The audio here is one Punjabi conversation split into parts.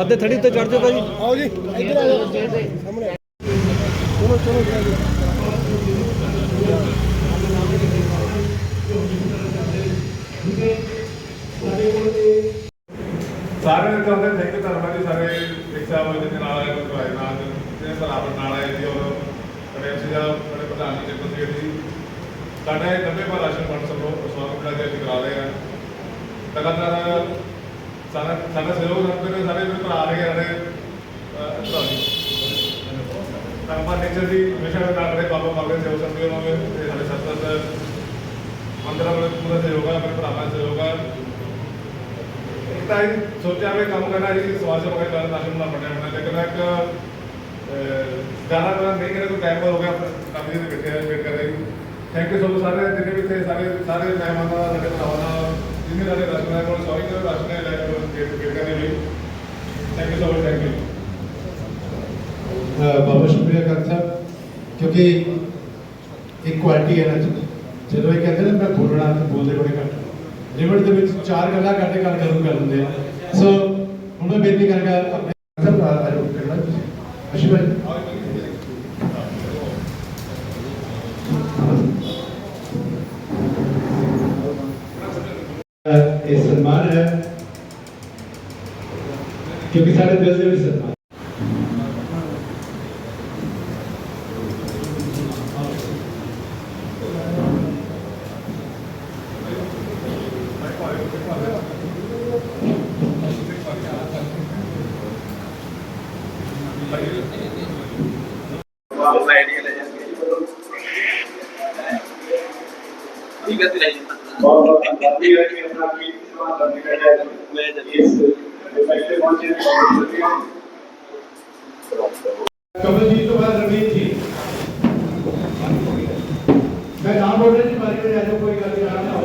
ਅੱਧੇ ਥੜੀ ਉੱਤੇ ਚੜ ਜਾਓ ਭਾਜੀ। ਆਓ ਜੀ ਇੱਧਰ ਆ ਜਾਓ। ਸਾਹਮਣੇ ਚਲੋ ਚਲੋ। ਸਾਰੇ ਨੇ ਚਾਹੁੰਦੇ ਥੈਂਕ ਯੂ ਧੰਨਵਾਦ ਜੀ, ਸਾਰੇ ਰਿਕਸ਼ਾ ਵਾਲੇ ਦੇ ਨਾਲ ਆਏ ਹੋਏ ਭਾਈ ਨਾਲ ਤੇ ਸਲਾਮ ਨਾਲ ਆਏ ਜੀ, ਔਰ ਕਰੇ ਸੀ ਦਾ ਬੜੇ ਪ੍ਰਧਾਨ ਜੀ ਦੇ ਜੀ, ਸਾਡਾ ਇਹ 90 ਪਰ ਰਾਸ਼ਨ ਫੰਡ ਸਭ ਸਵਾਗਤ ਦਾ ਅਸੀਂ ਕਰਾ ਰਹੇ ਹਾਂ। ਲਗਾਤਾਰ ਸਾਰਾ ਸਾਡਾ ਸਹਿਯੋਗ ਰੱਖਦੇ ਨੇ ਸਾਰੇ ਮੇਰੇ ਭਰਾ ਰਹੇ ਸਾਡੇ ਕਰਮਾ ਨੇਚਰ ਦੀ ਹਮੇਸ਼ਾ ਨਾਲ ਰਹੇ ਬਾਬਾ ਬਾਬੇ ਸੇਵ ਸੰਗਤ ਉਹਨਾਂ ਸਾਡੇ ਸਤਤ ਮੰਦਰਾਂ ਵਾਲੇ ਪੂਰਾ ਸਹਿਯੋਗ ਹੈ ਮੇਰੇ ਭਰਾਵਾਂ ਦਾ ਸਹਿਯੋਗ ਹੈ ਇੱਕ ਤਾਂ ਇਹ ਸੋਚਿਆ ਵੀ ਕੰਮ ਕਰਨਾ ਜੀ ਸਮਾਜ ਸੇਵਾ ਦਾ ਕਰਨ ਨਾਸ਼ਨ ਨਾਲ ਬਣਿਆ ਹੋਣਾ ਲੇਕਿਨ ਇੱਕ ਜ਼ਿਆਦਾ ਬਣਾ ਨਹੀਂ ਕਰੇ ਕੋਈ ਟਾਈਮ ਹੋ ਗਿਆ ਕੰਮ ਜੀ ਦੇ ਕਿੱਥੇ ਵੇਟ ਕਰ ਰਹੀ ਥੈਂਕ ਯੂ ਸੋ ਮਚ ਸਾਰੇ ਜਿੰਨੇ ਵੀ ਇੱਥੇ ਸਾਰੇ ਸਾਰੇ ਮਹਿਮਾਨਾਂ ਦਾ ਸਾਡੇ ਭਰਾਵਾਂ ਦਾ ਜਿੰਨੇ ਸਾਡੇ ਰਸਮ ਹੈ ਕੋਲ ਸੌਰੀ ਕਰੋ ਰਸਮ ਹੈ ਲੈ ਕੇ ਵੇਟ ਵੇਟ ਕਰਨੇ ਲਈ thank you so much thank you ਬਹੁਤ ਸ਼ੁਕਰੀਆ ਕਰ ਸਾਹਿਬ ਕਿਉਂਕਿ ਇੱਕ ਕੁਆਲਿਟੀ ਹੈ ਨਾ ਜੀ। ਦੇ ਵਿੱਚ ਚਾਰ ਗੱਲਾਂ ਕਰਦੇ ਗੱਲ ਕਰੂ ਕਰ ਦਿੰਦੇ ਆ। ਸੋ ਹੁਣ ਮੈਂ ਬੇਨਤੀ ਕਰਾਂਗਾ ਆਪਣੇ ਸਾਹਿਬ ਭਾਈ। ਇਹ ਸਨਮਾਨ ਹੈ। ਕਿਉਂਕਿ ਸਾਡੇ ਦਿਲ ਦੇ ਵਿੱਚ ਸਨਮਾਨ ਕਮਲਜੀਤ ਤੋਂ ਬਾਅਦ ਰਵੀਨ ਜੀ ਮੈਂ ਨਾਮ ਬੋਲ ਰਿਹਾ ਜੀ ਮਾਰੀ ਕੋਈ ਆਜੋ ਕੋਈ ਗੱਲ ਨਹੀਂ, ਆਰਾਮ ਨਾਲ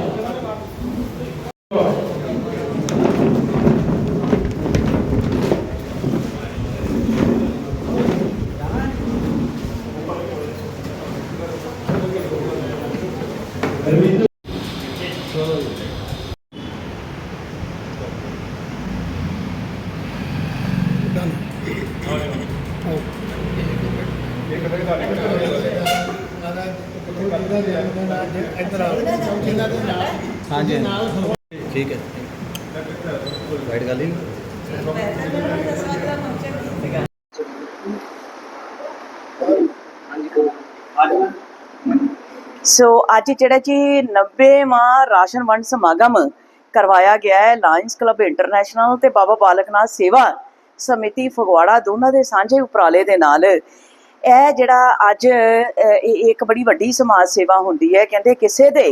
ਰਵੀਨ ਇੱਧਰ ਆਓ ਇਹਨਾਂ ਦੇ ਨਾਲ ਹਾਂਜੀ ਨਾਲ ਖਲੋ ਠੀਕ ਹੈ ਵਾਈਟ ਗੱਲ ਹੀ ਸੋ ਅੱਜ ਜਿਹੜਾ ਜੀ 90ਵਾਂ ਰਾਸ਼ਨ ਵੰਡ ਸਮਾਗਮ ਕਰਵਾਇਆ ਗਿਆ ਹੈ ਲਾਇਨਸ ਕਲੱਬ ਇੰਟਰਨੈਸ਼ਨਲ ਤੇ ਬਾਬਾ ਬਾਲਕ ਨਾਥ ਸੇਵਾ ਸਮਿਤੀ ਫਗਵਾੜਾ ਦੋਨਾਂ ਦੇ ਸਾਂਝੇ ਉਪਰਾਲੇ ਦੇ ਨਾਲ ਇਹ ਜਿਹੜਾ ਅੱਜ ਇਹ ਇੱਕ ਬੜੀ ਵੱਡੀ ਸਮਾਜ ਸੇਵਾ ਹੁੰਦੀ ਹੈ। ਕਹਿੰਦੇ ਕਿਸੇ ਦੇ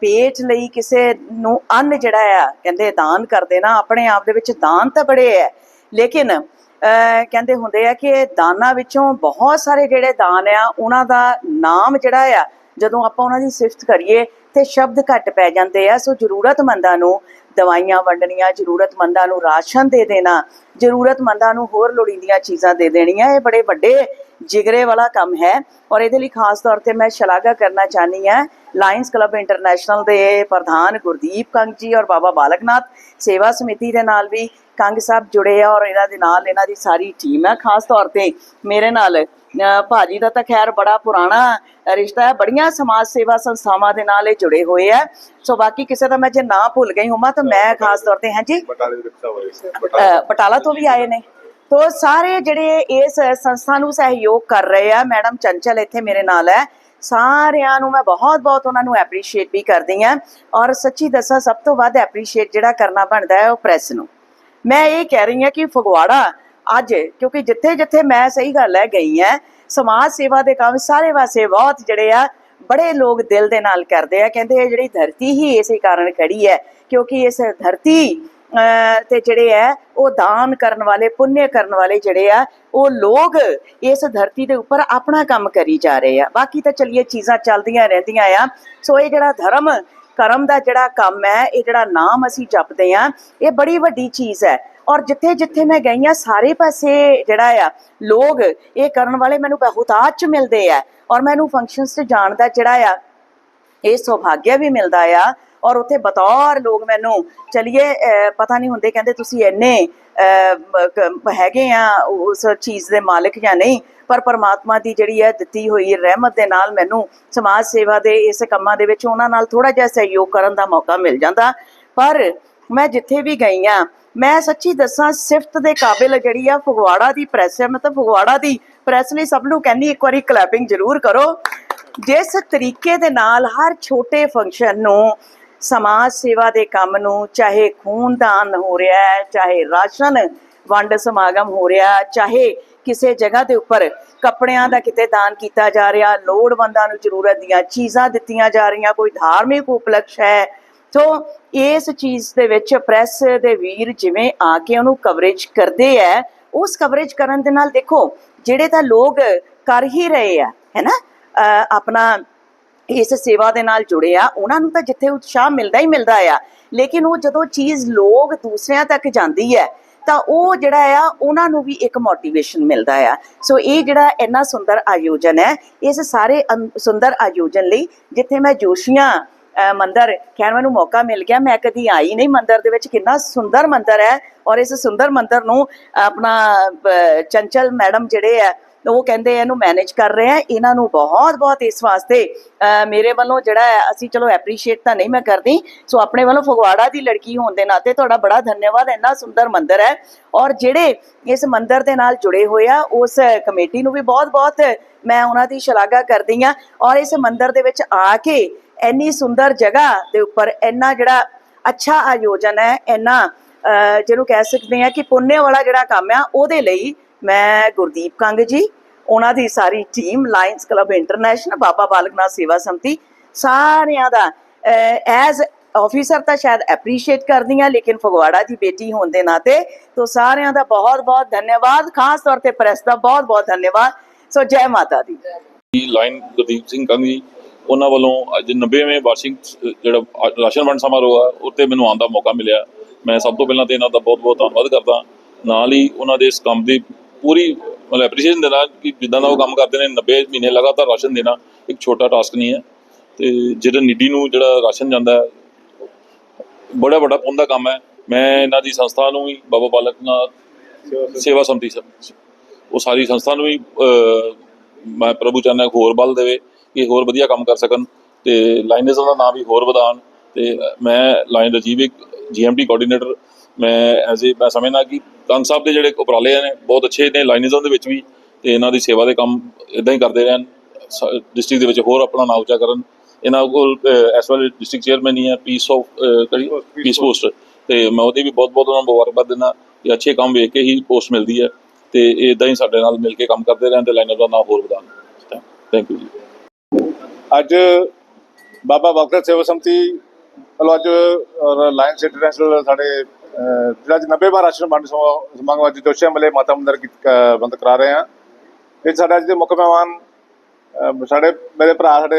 ਪੇਟ ਲਈ ਕਿਸੇ ਨੂੰ ਅੰਨ ਜਿਹੜਾ ਆ, ਕਹਿੰਦੇ ਦਾਨ ਕਰਦੇ ਨਾ, ਆਪਣੇ ਆਪ ਦੇ ਵਿੱਚ ਦਾਨ ਤਾਂ ਬੜੇ ਹੈ ਲੇਕਿਨ ਅਹ ਕਹਿੰਦੇ ਹੁੰਦੇ ਆ ਕਿ ਦਾਨਾਂ ਵਿੱਚੋਂ ਬਹੁਤ ਸਾਰੇ ਜਿਹੜੇ ਦਾਨ ਆ, ਉਹਨਾਂ ਦਾ ਨਾਮ ਜਿਹੜਾ ਆ, ਜਦੋਂ ਆਪਾਂ ਉਹਨਾਂ ਦੀ ਸਿਫਤ ਕਰੀਏ, ਤੇ ਸ਼ਬਦ ਘੱਟ ਪੈ ਜਾਂਦੇ ਆ। ਸੋ ਜ਼ਰੂਰਤਮੰਦਾਂ ਨੂੰ ਦਵਾਈਆਂ ਵੰਡਣੀਆਂ, ਜ਼ਰੂਰਤਮੰਦਾਂ ਨੂੰ ਰਾਸ਼ਨ ਦੇ ਦੇਣਾ, ਜ਼ਰੂਰਤਮੰਦਾਂ ਨੂੰ ਹੋਰ ਲੋੜੀਂਦੀਆਂ ਚੀਜ਼ਾਂ ਦੇ ਦੇਣੀਆਂ, ਇਹ ਬੜੇ ਵੱਡੇ ਜਿਗਰੇ ਵਾਲਾ ਕੰਮ ਹੈ। ਔਰ ਇਹਦੇ ਲਈ ਖਾਸ ਤੌਰ ਤੇ ਮੈਂ ਸ਼ਲਾਘਾ ਕਰਨਾ ਚਾਹਨੀ ਹਾਂ ਲਾਇੰਸ ਕਲੱਬ ਇੰਟਰਨੈਸ਼ਨਲ ਦੇ ਪ੍ਰਧਾਨ ਗੁਰਦੀਪ ਕੰਗ ਜੀ ਔਰ ਬਾਬਾ ਬਾਲਕਨਾਥ ਸੇਵਾ ਸਮਿਤੀ ਦੇ ਨਾਲ ਵੀ। ਕੰਗ ਸਾਹਿਬ ਜੁੜੇ ਆ ਔਰ ਇਹਨਾਂ ਦੇ ਨਾਲ ਇਹਨਾਂ ਦੀ ਸਾਰੀ ਟੀਮ ਹੈ ਖਾਸ ਤੌਰ ਤੇ ਮੇਰੇ ਨਾਲ ਭਾਜੀ ਦਾ ਤਾਂ ਖੈਰ ਬੜਾ ਪੁਰਾਣਾ ਰਿਸ਼ਤਾ ਹੈ ਬੜੀਆਂ ਸਮਾਜ ਸੇਵਾ ਸੰਸਥਾਵਾਂ ਦੇ ਨਾਲ ਇਹ ਜੁੜੇ ਹੋਏ ਆ। ਸੋ ਬਾਕੀ ਕਿਸੇ ਦਾ ਮੈਂ ਜੇ ਨਾਂ ਭੁੱਲ ਗਈ ਹੋਵਾਂ ਤਾਂ ਮੈਂ ਖਾਸ ਤੌਰ ਤੇ ਹਾਂ ਜੀ? ਬਟਾਲੇ ਤੋਂ ਵੀ ਆਏ ਨੇ। ਤੋ ਸਾਰੇ ਜਿਹੜੇ ਇਸ ਸੰਸਥਾ ਨੂੰ ਸਹਿਯੋਗ ਕਰ ਰਹੇ ਆ ਮੈਡਮ ਚੰਚਲ ਇੱਥੇ ਮੇਰੇ ਨਾਲ ਹੈ। ਸਾਰਿਆਂ ਨੂੰ ਮੈਂ ਬਹੁਤ ਬਹੁਤ ਉਹਨਾਂ ਨੂੰ ਐਪਰੀਸ਼ੀਏਟ ਵੀ ਕਰਦੀ ਆ। ਔਰ ਸੱਚੀ ਦੱਸਾਂ ਸਭ ਤੋਂ ਵੱਧ ਐਪਰੀਸ਼ੀਏਟ ਜਿਹੜਾ ਕਰਨਾ ਬਣਦਾ ਹੈ ਉਹ ਪ੍ਰੈਸ ਨੂੰ। ਮੈਂ ਇਹ ਕਹਿ ਰਹੀ ਹਾਂ ਕਿ ਫਗਵਾੜਾ ਅੱਜ, ਕਿਉਂਕਿ ਜਿੱਥੇ ਜਿੱਥੇ ਮੈਂ ਸਹੀ ਗੱਲ ਹੈ, ਗਈ ਹੈ, ਸਮਾਜ ਸੇਵਾ ਦੇ ਕੰਮ ਸਾਰੇ ਵਾਸਤੇ ਬਹੁਤ ਜਿਹੜੇ ਆ, ਬੜੇ ਲੋਕ ਦਿਲ ਦੇ ਨਾਲ ਕਰਦੇ ਆ, ਕਹਿੰਦੇ ਇਹ ਜਿਹੜੀ ਧਰਤੀ ਹੀ ਇਸੇ ਕਾਰਨ ਖੜੀ ਹੈ, ਕਿਉਂਕਿ ਇਸ ਧਰਤੀ, ਅਹ, ਤੇ ਜਿਹੜੇ ਆ, ਉਹ ਦਾਨ ਕਰਨ ਵਾਲੇ ਪੁੰਨਿਆ ਕਰਨ ਵਾਲੇ ਜਿਹੜੇ ਆ, ਉਹ ਲੋਕ ਇਸ ਧਰਤੀ ਦੇ ਉੱਪਰ ਆਪਣਾ ਕੰਮ ਕਰੀ ਜਾ ਰਹੇ ਆ। ਬਾਕੀ ਤਾਂ ਚਲੀਏ, ਚੀਜ਼ਾਂ ਚੱਲਦੀਆਂ ਰਹਿੰਦੀਆਂ ਆ। ਸੋ ਇਹ ਜਿਹੜਾ ਧਰਮ ਕਰਮ ਦਾ ਜਿਹੜਾ ਕੰਮ ਹੈ, ਇਹ ਜਿਹੜਾ ਨਾਮ ਅਸੀਂ ਜਪਦੇ ਆ ਇਹ ਬੜੀ ਵੱਡੀ ਚੀਜ਼ ਹੈ। ਔਰ ਜਿੱਥੇ ਜਿੱਥੇ ਮੈਂ ਗਈ ਆ ਸਾਰੇ ਪਾਸੇ ਜਿਹੜਾ ਆ, ਲੋਕ ਇਹ ਕਰਨ ਵਾਲੇ ਮੈਨੂੰ ਬਹੁਤਾਤ ਚ ਮਿਲਦੇ ਆ। ਔਰ ਮੈਨੂੰ ਫੰਕਸ਼ਨਸ ਤੇ ਜਾਣ ਦਾ ਜਿਹੜਾ ਆ, ਇਹ ਸੁਭਾਗਿਆ ਵੀ ਮਿਲਦਾ ਆ। ਔਰ ਉੱਥੇ ਬਤੌਰ ਲੋਕ ਮੈਨੂੰ, ਚਲਿਏ ਪਤਾ ਨਹੀਂ ਹੁੰਦੇ, ਕਹਿੰਦੇ ਤੁਸੀਂ ਇੰਨੇ ਹੈਗੇ ਆ ਉਸ ਚੀਜ਼ ਦੇ ਮਾਲਕ ਜਾਂ ਨਹੀਂ, ਪਰ ਪਰਮਾਤਮਾ ਦੀ ਜਿਹੜੀ ਹੈ ਦਿੱਤੀ ਹੋਈ ਰਹਿਮਤ ਦੇ ਨਾਲ ਮੈਨੂੰ ਸਮਾਜ ਸੇਵਾ ਦੇ ਇਸ ਕੰਮਾਂ ਦੇ ਵਿੱਚ ਉਹਨਾਂ ਨਾਲ ਥੋੜਾ ਜਿਹਾ ਸਹਿਯੋਗ ਕਰਨ ਦਾ ਮੌਕਾ ਮਿਲ ਜਾਂਦਾ। ਪਰ ਮੈਂ ਜਿੱਥੇ ਵੀ ਗਈ ਆ ਮੈਂ ਸੱਚੀ ਦੱਸਾਂ, ਸਿਫਤ ਦੇ ਕਾਬਿਲ ਜਿਹੜੀ ਆ, ਫਗਵਾੜਾ ਦੀ ਪ੍ਰੈਸ ਹੈ। ਮਤਲਬ ਫਗਵਾੜਾ ਦੀ ਪ੍ਰੈਸ ਲਈ ਸਭ ਨੂੰ ਕਹਿੰਦੀ, ਇੱਕ ਵਾਰੀ ਕਲੈਪਿੰਗ ਜ਼ਰੂਰ ਕਰੋ। ਜਿਸ ਤਰੀਕੇ ਦੇ ਨਾਲ ਹਰ ਛੋਟੇ ਫੰਕਸ਼ਨ ਨੂੰ ਸਮਾਜ ਸੇਵਾ ਦੇ ਕੰਮ ਨੂੰ, ਚਾਹੇ ਖੂਨਦਾਨ ਹੋ ਰਿਹਾ ਹੈ, ਚਾਹੇ ਰਾਸ਼ਨ ਵੰਡ ਸਮਾਗਮ ਹੋ ਰਿਹਾ ਚਾਹੇ ਕਿਸੇ ਜਗ੍ਹਾ ਦੇ ਉੱਪਰ ਕੱਪੜਿਆਂ ਦਾ ਕਿਤੇ ਦਾਨ ਕੀਤਾ ਜਾ ਰਿਹਾ, ਲੋੜਵੰਦਾਂ ਨੂੰ ਜ਼ਰੂਰਤ ਦੀਆਂ ਚੀਜ਼ਾਂ ਦਿੱਤੀਆਂ ਜਾ ਰਹੀਆਂ, ਕੋਈ ਧਾਰਮਿਕ ਉਪਲਕਸ਼ ਹੈ। ਸੋ ਇਸ ਚੀਜ਼ ਦੇ ਵਿੱਚ ਪ੍ਰੈਸ ਦੇ ਵੀਰ ਜਿਵੇਂ ਆ ਕੇ ਉਹਨੂੰ ਕਵਰੇਜ ਕਰਦੇ ਆ, ਉਸ ਕਵਰੇਜ ਕਰਨ ਦੇ ਨਾਲ ਦੇਖੋ, ਜਿਹੜੇ ਤਾਂ ਲੋਕ ਕਰ ਹੀ ਰਹੇ ਆ ਹੈਨਾ ਅਹ ਆਪਣਾ ਇਸ ਸੇਵਾ ਦੇ ਨਾਲ ਜੁੜੇ ਆ, ਉਹਨਾਂ ਨੂੰ ਤਾਂ ਜਿੱਥੇ ਉਤਸ਼ਾਹ ਮਿਲਦਾ ਹੀ ਮਿਲਦਾ ਆ। ਲੇਕਿਨ ਉਹ ਜਦੋਂ ਚੀਜ਼ ਲੋਕ ਦੂਸਰਿਆਂ ਤੱਕ ਜਾਂਦੀ ਹੈ, ਤਾਂ ਉਹ ਜਿਹੜਾ ਆ, ਉਹਨਾਂ ਨੂੰ ਵੀ ਇੱਕ ਮੋਟੀਵੇਸ਼ਨ ਮਿਲਦਾ ਆ। ਸੋ ਇਹ ਜਿਹੜਾ ਇੰਨਾ ਸੁੰਦਰ ਆਯੋਜਨ ਹੈ, ਇਸ ਸਾਰੇ ਅੰ- ਸੁੰਦਰ ਆਯੋਜਨ ਲਈ ਜਿੱਥੇ ਮੈਂ ਜੋਸ਼ੀਆਂ ਮੰਦਰ ਮੰਦਿਰ ਖੈਰ ਮੈਨੂੰ ਮੌਕਾ ਮਿਲ ਗਿਆ, ਮੈਂ ਕਦੀ ਆਈ ਨਹੀਂ ਮੰਦਰ ਦੇ ਵਿੱਚ, ਕਿੰਨਾ ਸੁੰਦਰ ਮੰਦਰ ਹੈ। ਔਰ ਇਸ ਸੁੰਦਰ ਮੰਦਰ ਨੂੰ ਆਪਣਾ ਚੰਚਲ ਮੈਡਮ ਜਿਹੜੇ ਆ ਉਹ ਕਹਿੰਦੇ ਇਹਨੂੰ ਮੈਨੇਜ ਕਰ ਰਹੇ ਆ। ਇਹਨਾਂ ਨੂੰ ਬਹੁਤ ਬਹੁਤ ਇਸ ਵਾਸਤੇ ਮੇਰੇ ਵੱਲੋਂ ਜਿਹੜਾ ਅਸੀਂ ਚਲੋ ਐਪਰੀਸ਼ੀਏਟ ਤਾਂ ਨਹੀਂ ਮੈਂ ਕਰਦੀ, ਸੋ ਆਪਣੇ ਵੱਲੋਂ ਫਗਵਾੜਾ ਦੀ ਲੜਕੀ ਹੋਣ ਦੇ ਨਾਤੇ ਤੁਹਾਡਾ ਬੜਾ ਧੰਨਵਾਦ। ਇੰਨਾ ਸੁੰਦਰ ਮੰਦਿਰ ਹੈ ਔਰ ਜਿਹੜੇ ਇਸ ਮੰਦਿਰ ਦੇ ਨਾਲ ਜੁੜੇ ਹੋਏ ਆ, ਉਸ ਕਮੇਟੀ ਨੂੰ ਵੀ ਬਹੁਤ ਬਹੁਤ ਮੈਂ ਉਹਨਾਂ ਦੀ ਸ਼ਲਾਘਾ ਕਰਦੀ ਆ ਔਰ ਇਸ ਮੰਦਿਰ ਦੇ ਵਿੱਚ ਆ ਕੇ ਇੰਨੀ ਸੁੰਦਰ ਜਗ੍ਹਾ ਦੇ ਉੱਪਰ ਇੰਨਾ ਜਿਹੜਾ ਅੱਛਾ ਆਯੋਜਨ ਹੈ, ਇੰਨਾ ਜਿਹਨੂੰ ਕਹਿ ਸਕਦੇ ਆ ਕਿ ਪੁੰਨੇ ਵਾਲਾ ਜਿਹੜਾ ਕੰਮ ਆ, ਉਹਦੇ ਲਈ ਮੈਂ ਗੁਰਦੀਪ ਕੰਗ ਜੀ, ਉਹਨਾਂ ਦੀ ਸਾਰੀ team Lions club international Baba Balak Seva Samiti, ਸਾਰਿਆਂ ਦਾ ਐਜ਼ ਆਫੀਸਰ ਤਾਂ ਸ਼ਾਇਦ ਐਪਰੀਸ਼ੀਏਟ ਕਰਦੀ ਹਾਂ ਲੇਕਿਨ ਫਗਵਾੜਾ ਦੀ ਬੇਟੀ ਹੋਣ ਦੇ ਨਾਤੇ, ਤੋਂ ਸਾਰਿਆਂ ਦਾ ਬਹੁਤ ਬਹੁਤ ਧੰਨਵਾਦ, ਖਾਸ ਤੌਰ ਤੇ ਪ੍ਰੈਸ ਦਾ ਬਹੁਤ ਬਹੁਤ ਧੰਨਵਾਦ। ਸੋ ਜੈ ਮਾਤਾ ਦੀ। ਲਾਈਨ ਗੁਰਦੀਪ ਸਿੰਘ ਕੰਗ ਉਹਨਾਂ ਵੱਲੋਂ ਅੱਜ 90ਵੇਂ ਵਾਰਸ਼ਿਕ ਜਿਹੜਾ ਰਾਸ਼ਨ ਵੰਡ ਸਮਾਰੋਹ ਆ ਉੱਤੇ ਮੈਨੂੰ ਆਉਣ ਦਾ ਮੌਕਾ ਮਿਲਿਆ। ਮੈਂ ਸਭ ਤੋਂ ਪਹਿਲਾਂ ਤੇ ਇਹਨਾਂ ਦਾ ਬਹੁਤ-ਬਹੁਤ ਧੰਨਵਾਦ ਕਰਦਾ। ਨਾਲ ਹੀ ਉਹਨਾਂ ਦੇ ਇਸ ਕੰਮ ਦੀ ਪੂਰੀ ਮਤਲਬ ਐਪਰੀਸ਼ੀਏਸ਼ਨ ਦੇਣਾ ਕਿ ਜਿੱਦਾਂ ਦਾ ਉਹ ਕੰਮ ਕਰਦੇ ਨੇ 90 ਮਹੀਨੇ ਲਗਾਤਾਰ ਰਾਸ਼ਨ ਦੇਣਾ, ਇੱਕ ਛੋਟਾ ਟਾਸਕ ਨਹੀਂ ਹੈ। ਤੇ ਜਿਹੜਾ ਨੀਡੀ ਨੂੰ ਜਿਹੜਾ ਰਾਸ਼ਨ ਜਾਂਦਾ ਹੈ, ਬੜਾ ਵੱਡਾ ਪੁੰਨ ਦਾ ਕੰਮ ਹੈ। ਮੈਂ ਇਹਨਾਂ ਦੀ ਸੰਸਥਾ ਨੂੰ ਵੀ, ਬਾਬਾ ਬਾਲਕ ਨਾਥ ਸੇਵਾ ਸੰਤੀ ਉਹ ਸਾਰੀ ਸੰਸਥਾ ਨੂੰ ਵੀ ਮੈਂ ਪ੍ਰਭੂ ਚਾਹੁੰਦਾ ਹੋਰ ਬਲ ਦੇਵੇ ਕਿ ਹੋਰ ਵਧੀਆ ਕੰਮ ਕਰ ਸਕਣ ਤੇ ਲਾਈਨਰਸ ਦਾ ਨਾਮ ਵੀ ਹੋਰ ਵਧਾਉਣ ਤੇ ਮੈਂ ਲਾਈਨ ਰਜੀਵਿਕ ਜੀਐਮਟੀ ਕੋਆਰਡੀਨੇਟਰ ਮੈਂ ਐਜ਼ ਏ ਮੈਂ ਸਮਝਦਾ ਕਿ ਕੰਗ ਸਾਹਿਬ ਦੇ ਜਿਹੜੇ ਉਪਰਾਲੇ ਨੇ ਬਹੁਤ ਅੱਛੇ ਨੇ ਲਾਈਨਰਜ਼ਾਂ ਦੇ ਵਿੱਚ ਵੀ ਤੇ ਇਹਨਾਂ ਦੀ ਸੇਵਾ ਦੇ ਕੰਮ ਇਦਾਂ ਹੀ ਕਰਦੇ ਰਹਿਣ ਡਿਸਟ੍ਰਿਕਟ ਦੇ ਵਿੱਚ ਹੋਰ ਆਪਣਾ ਨਾਮ ਉੱਚਾ ਕਰਨ। ਇਹਨਾਂ ਕੋਲ ਐਸ ਵੈਲ ਡਿਸਟ੍ਰਿਕਟ ਚੇਅਰਮੈਨ ਹੀ ਹੈ ਪੀਸ ਆਫ ਪੀਸ ਪੋਸਟ ਤੇ ਮੈਂ ਉਹਦੀ ਵੀ ਬਹੁਤ ਬਹੁਤ ਉਹਨਾਂ ਨੂੰ ਮੁਬਾਰਕਬਾਦ ਦਿੰਦਾ ਕਿ ਅੱਛੇ ਕੰਮ ਵੇਖ ਕੇ ਹੀ ਪੋਸਟ ਮਿਲਦੀ ਹੈ ਤੇ ਇਦਾਂ ਹੀ ਸਾਡੇ ਨਾਲ ਮਿਲ ਕੇ ਕੰਮ ਕਰਦੇ ਰਹਿਣ ਤੇ ਲਾਈਨਰ ਦਾ ਨਾਮ ਹੋਰ ਵਧਾਉਣ। ਥੈਂਕ ਯੂ ਜੀ। ਅੱਜ ਬਾਬਾ ਬਖਤ ਸੇਵਾ ਸੰਮਤੀ ਵੱਲੋਂ ਅੱਜ ਲਾਇਨਸ ਇੰਟਰਨੈਸ਼ਨਲ ਸਾਡੇ ਜਿਹੜਾ ਅੱਜ 90 ਵਾਰ ਰਾਸ਼ਨ ਵੰਡ ਸਮਾਗਮ ਅੱਜ ਜੋਸ਼ੀਆ ਮਲੇ ਮਾਤਾ ਮੰਦਰ ਬੰਦ ਕਰਾ ਰਹੇ ਆ ਇਹ ਸਾਡਾ ਅੱਜ ਦੇ ਮੁੱਖ ਮਹਿਮਾਨ ਸਾਡੇ ਮੇਰੇ ਭਰਾ ਸਾਡੇ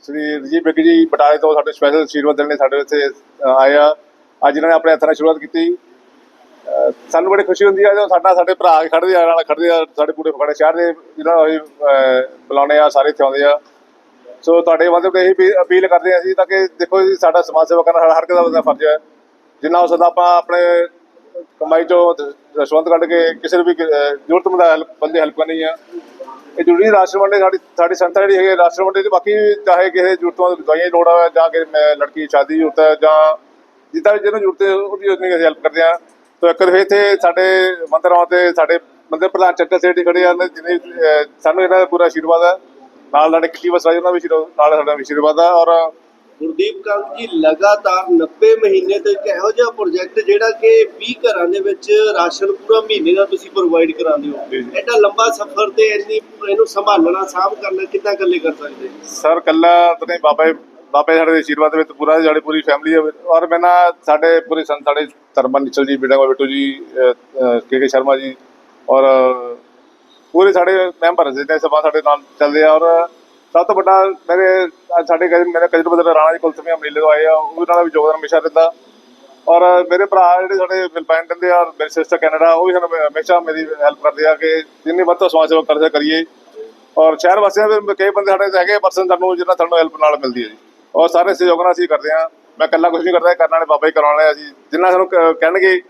ਸ੍ਰੀ ਰਜੀਵ ਬਿੱਗ ਜੀ ਬਟਾਲੇ ਤੋਂ ਸਾਡੇ ਸਪੈਸ਼ਲ ਆਸ਼ੀਰਵਾਦ ਦੇਣ ਲਈ ਸਾਡੇ ਇੱਥੇ ਆਏ ਆ ਅੱਜ ਇਹਨਾਂ ਨੇ ਆਪਣੇ ਹੱਥਾਂ ਨਾਲ ਸ਼ੁਰੂਆਤ ਕੀਤੀ ਸਾਨੂੰ ਬੜੀ ਖੁਸ਼ੀ ਹੁੰਦੀ ਹੈ ਜਦੋਂ ਸਾਡਾ ਸਾਡੇ ਭਰਾ ਖੜਦੇ ਆ ਨਾਲ ਖੜਦੇ ਆ ਸਾਡੇ ਪੂਰੇ ਫਗੜੇ ਸ਼ਹਿਰ ਦੇ ਜਿਹਨਾਂ ਨੂੰ ਅਸੀਂ ਅਹ, ਬੁਲਾਉਂਦੇ ਆ ਸਾਰੇ ਇੱਥੇ ਆਉਂਦੇ ਆ ਸੋ ਤੁਹਾਡੇ ਮਾਧਿਅਮ ਤੇ ਇਹ ਅਪੀਲ ਕਰਦੇ ਹਾਂ ਅਸੀਂ ਤਾਂ ਕਿ ਦੇਖੋ ਜੀ ਸਾਡਾ ਸਮਾਜ ਸੇਵਾ ਕਰਨਾ ਸਾਡਾ ਹਰ ਕਿਸੇ ਦਾ ਫਰਜ਼ ਹੈ ਜਿੰਨਾ ਹੋ ਸਕਦਾ ਆਪਾਂ ਆਪਣੇ ਕਮਾਈ ਚੋਂ ਰਸ਼ਵੰਤ ਕੱਢ ਕੇ ਕਿਸੇ ਨੂੰ ਵੀ ਅਹ, ਜ਼ਰੂਰਤਮੰਦ ਹੈਲਪ ਬੰਦੇ ਹੈਲਪ ਕਰਨੀ ਆ। ਇਹ ਜ਼ਰੂਰੀ ਰਾਸ਼ਨ ਵੰਡੇ ਸਾਡੀ ਸਾਡੀ ਸੰਸਥਾ ਜਿਹੜੀ ਹੈਗੀ ਰਾਸ਼ਨ ਵੰਡੇ ਦੀ ਬਾਕੀ ਚਾਹੇ ਕਿਸੇ ਜ਼ਰੂਰਤਮੰਦ ਦਵਾਈਆਂ ਦੀ ਲੋੜ ਹੈ ਜਾਂ ਕਿ ਲੜਕੀ ਦੀ ਸ਼ਾਦੀ ਦੀ ਜ਼ਰੂਰਤ ਹੈ ਜਾਂ ਜਿੱਦਾਂ ਵੀ ਜਿਹਨੂੰ ਜ਼ਰੂਰਤ ਹੈ ਉਹਦੀ ਉਤਨੀ ਅਸੀਂ ਹੈਲਪ ਕਰਦੇ ਆ ਤੋ ਇੱਕ ਵਾਰ ਇੱਥੇ ਸਾਡੇ ਮੰਦਰਾਂ ਤੇ ਸਾਡੇ ਮੰਦਰ ਪ੍ਰਧਾਨ ਚੱਕਰ ਸੇਠੀ ਖੜੇ ਹਨ ਜਿਹਨੇ ਸਾਨੂੰ ਇਹਨਾਂ ਦਾ ਪੂਰਾ ਆਸ਼ੀਰਵਾਦ ਹੈ। ਨਾਲ ਸਾਡੇ ਕਿੱਟੀ ਵਸਰਾਜ ਉਹਨਾਂ ਵੀ ਨਾਲ ਸਾਡਾ ਵੀ ਆਸ਼ੀਰਵਾਦ ਹੈ ਔਰ ਗੁਰਦੀਪ ਕੰਗ ਜੀ ਲਗਾਤਾਰ 90 ਮਹੀਨੇ ਤੋਂ ਇੱਕ ਇਹੋ ਜਿਹਾ ਪ੍ਰੋਜੈਕਟ ਜਿਹੜਾ ਕਿ 20 ਘਰਾਂ ਦੇ ਵਿੱਚ ਰਾਸ਼ਨ ਪੂਰਾ ਮਹੀਨੇ ਦਾ ਤੁਸੀਂ ਪ੍ਰੋਵਾਈਡ ਕਰਾਉਂਦੇ ਹੋ। ਐਡਾ ਲੰਬਾ ਸਫ਼ਰ ਤੇ ਇੰਨੀ ਇਹਨੂੰ ਸੰਭਾਲਣਾ ਸਾਂਭ ਕਰਨਾ ਕਿੱਦਾਂ ਇਕੱਲੇ ਕਰ ਸਕਦੇ? ਸਰ ਕੱਲਾ ਤਾਂ ਨਹੀਂ ਬਾਬਾ ਬਾਬੇ ਸਾਡੇ ਦੇ ਆਸ਼ੀਰਵਾਦ ਵਿੱਚ ਪੂਰਾ ਸਾਡੀ ਪੂਰੀ ਫੈਮਿਲੀ ਹੈ। ਔਰ ਮੈਂ ਨਾ ਸਾਡੇ ਪੂਰੇ ਸੰਤ ਸਾਡੇ ਧਰਮਨ ਨਿਚਲ ਜੀ ਬੇਟਾ ਬਿੱਟੂ ਜੀ ਕੇ ਕੇ ਸ਼ਰਮਾ ਜੀ ਔਰ ਪੂਰੇ ਸਾਡੇ ਮੈਂਬਰ ਜਿਹਨੇ ਸਭਾ ਸਾਡੇ ਨਾਲ ਚੱਲਦੇ ਆ ਔਰ ਸਭ ਤੋਂ ਵੱਡਾ ਮੇਰੇ, ਸਾਡੇ ਕਜ਼ਨ, ਮੇਰੇ ਕਜ਼ਨ ਬਦਲ ਰਾਣਾ ਜੀ ਕੁਲਸਮੀ ਮੇਲੇ ਤੋਂ ਆਏ ਆ, ਉਹਨਾਂ ਦਾ ਵੀ ਯੋਗਦਾਨ ਹਮੇਸ਼ਾ ਰਹਿੰਦਾ। ਔਰ ਮੇਰੇ ਭਰਾ ਜਿਹੜੇ ਸਾਡੇ ਫਿਲਪਾਈਨ ਰਹਿੰਦੇ ਆ ਔਰ ਮੇਰੇ ਸਿਸਟਰ ਕੈਨੇਡਾ, ਉਹ ਵੀ ਸਾਨੂੰ ਹਮੇਸ਼ਾ ਮੇਰੀ ਹੈਲਪ ਕਰਦੇ ਆ ਕਿ ਜਿੰਨੀ ਵੱਧ ਤੋਂ ਸਮਾਜ ਸੇਵਾ ਕਰ ਕਰੀਏ। ਔਰ ਸ਼ਹਿਰ ਵਾਸੀਆਂ ਦੇ ਕਈ ਬੰਦੇ ਸਾਡੇ ਹੈਗੇ ਪਰਸਨ ਸਾਨੂੰ, ਜਿਹਨਾਂ ਸਾਨੂੰ ਹੈਲਪ ਨਾਲ ਮਿਲਦੀ ਹੈ ਜੀ। ਔਰ ਸਾਰੇ ਸਹਿਯੋਗ ਨਾਲ ਅਸੀਂ ਕਰਦੇ ਆ। ਮੈਂ ਇਕੱਲਾ ਕੁਝ ਨਹੀਂ ਕਰਦਾ ਕਰਨ ਵਾਲੇ ਬਾਬਾ ਹੀ ਕਰਾਉਣ ਵਾਲੇ ਅਸੀਂ ਜਿੰਨਾ ਸਾਨੂੰ ਕ- ਕਹਿਣਗੇ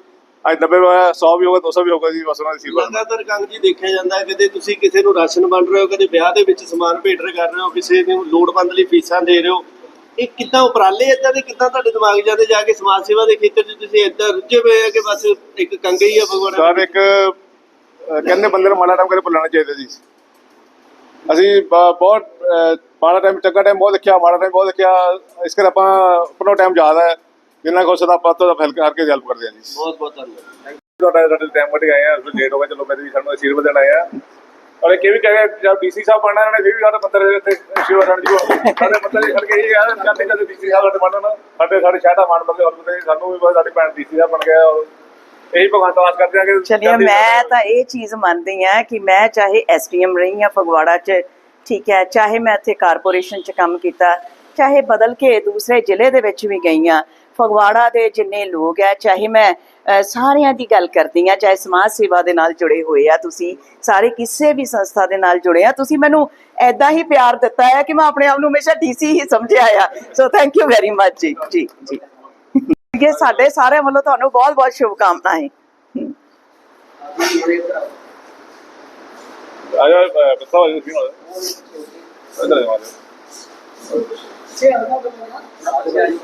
ਅੱਜ 90 ਹੋਇਆ 100 ਵੀ ਹੋਗਾ 200 ਵੀ ਹੋਗਾ ਜੀ ਬਸ ਉਹਨਾਂ ਦੀ ਨਾਲ। ਲਗਾਤਾਰ ਕੰਗ ਜੀ ਦੇਖਿਆ ਜਾਂਦਾ ਹੈ ਕਦੇ ਤੁਸੀਂ ਕਿਸੇ ਨੂੰ ਰਾਸ਼ਨ ਵੰਡ ਰਹੇ ਹੋ ਕਦੇ ਵਿਆਹ ਦੇ ਵਿੱਚ ਸਮਾਨ ਭੇਟ ਰਹੇ ਕਰ ਰਹੇ ਹੋ ਕਿਸੇ ਨੂੰ ਲੋੜਵੰਦ ਲਈ ਫੀਸਾਂ ਦੇ ਰਹੇ ਹੋ ਇਹ ਕਿੱਦਾਂ ਉਪਰਾਲੇ ਇਦਾਂ ਦੇ ਕਿੱਦਾਂ ਤੁਹਾਡੇ ਦਿਮਾਗ ਜਾਂਦੇ ਜਾ ਕੇ ਸਮਾਜ ਸੇਵਾ ਦੇ ਖੇਤਰ 'ਚ ਤੁਸੀਂ ਇਦਾਂ ਰੁੱਝੇ ਹੋਏ ਆ ਕਿ ਬਸ ਇੱਕ ਕੰਗੇ ਹੀ ਆ ਭਗਵਾਨ? ਸਰ ਇੱਕ ਕਹਿੰਦੇ ਬੰਦੇ ਨੂੰ ਮਾੜਾ ਟਾਈਮ ਕਦੇ ਭੁੱਲਣਾ ਚਾਹੀਦਾ ਜੀ। ਅਸੀਂ ਬਹੁਤ ਮਾੜਾ ਟਾਈਮ ਚੰਗਾ ਟਾਈਮ ਬਹੁਤ ਦੇਖਿਆ ਮਾੜਾ ਟਾਈਮ ਬਹੁਤ ਦੇਖਿਆ ਇਸ ਕਰਕੇ ਆਪਾਂ ਆਪਣਾ ਟਾਈਮ ਯਾਦ ਹੈ। ਜਿੰਨਾ ਕੁ ਸਦਾ ਆਪਾਂ ਤੋਂ ਹੈਲਪ ਕਰਕੇ ਹੈਲਪ ਕਰਦੇ ਹਾਂ ਜੀ। ਬਹੁਤ ਬਹੁਤ ਧੰਨਵਾਦ। ਤੁਹਾਡਾ ਸਾਡੇ ਟਾਈਮ ਕੱਢ ਕੇ ਆਏ ਆ ਲੇਟ ਹੋ ਗਿਆ ਚਲੋ ਮੇਰੇ ਵੀ ਸਾਨੂੰ ਆਸ਼ੀਰਵਾਦ ਦੇਣ ਆਏ ਆ। ਔਰ ਇਹ ਵੀ ਕਹੇ ਜਦ ਡੀਸੀ ਸਾਹਿਬ ਬਣਨਾ ਇਹਨਾਂ ਨੇ ਫਿਰ ਵੀ ਸਾਡੇ ਮੰਦਰ ਦੇ ਉੱਤੇ ਆਸ਼ੀਰਵਾਦ ਦੇਣ ਜੀ ਸਾਡੇ ਮੰਦਰ ਦੇ ਖੜ ਕੇ ਇਹ ਯਾਰ ਕਰਦੇ ਕਦੇ ਡੀਸੀ ਸਾਹਿਬ ਸਾਡੇ ਬਣਨ ਸਾਡੇ ਸਾਡੇ ਸ਼ਹਿਰ ਦਾ ਮਾਣ ਬੰਦੇ ਔਰ ਬੰਦੇ ਸਾਨੂੰ ਵੀ ਸਾਡੀ ਭੈਣ ਡੀਸੀ ਸਾਹਿਬ ਬਣ ਗਿਆ ਔਰ ਇਹੀ ਭਗਵਾਨ ਤੋਂ ਆਸ ਕਰਦੇ ਆ ਕਿ ਚਲਿਏ ਮੈਂ ਤਾਂ ਇਹ ਚੀਜ਼ ਮੰਨਦੀ ਆ ਕਿ ਮੈਂ ਚਾਹੇ ਐਸਡੀਐਮ ਰਹੀ ਆ ਫਗਵਾੜਾ 'ਚ ਠੀਕ ਹੈ ਚਾਹੇ ਮੈਂ ਇੱਥੇ ਕਾਰਪੋਰੇਸ਼ਨ 'ਚ ਕੰਮ ਕੀਤਾ ਚਾਹੇ ਬਦਲ ਕੇ ਦੂਸਰੇ ਜ਼ਿਲ੍ਹੇ ਦੇ ਵਿੱਚ ਵੀ ਗਈ ਆ ਫਗਵਾੜਾ ਦੇ ਜਿੰਨੇ ਲੋਕ ਆ ਚਾਹੇ ਮੈਂ ਸਾਰਿਆਂ ਦੀ ਗੱਲ ਕਰਦੀ ਆ ਚਾਹੇ ਸਮਾਜ ਸੇਵਾ ਦੇ ਨਾਲ ਜੁੜੇ ਹੋਏ ਆ ਤੁਸੀਂ ਸਾਰੇ ਕਿਸੇ ਵੀ ਸੰਸਥਾ ਦੇ ਨਾਲ ਜੁੜੇ ਆ ਤੁਸੀਂ ਮੈਨੂੰ ਐਦਾਂ ਹੀ ਪਿਆਰ ਦਿੱਤਾ ਹੈ ਕਿ ਮੈਂ ਆਪਣੇ ਆਪ ਨੂੰ ਹਮੇਸ਼ਾ ਡੀਸੀ ਹੀ ਸਮਝਿਆ ਆ। So thank you very much ਜੀ ਜੀ ਜੀ। ਇਹ ਸਾਡੇ ਸਾਰਿਆਂ ਵੱਲੋਂ ਤੁਹਾਨੂੰ ਬਹੁਤ ਬਹੁਤ ਸ਼ੁਭਕਾਮਨਾਵਾਂ ਜਾ। ਬੱਸਾ ਵਾਲੀ ਸੀ ਨਾਲ ਇਧਰ ਆ ਜਾ ਜੀ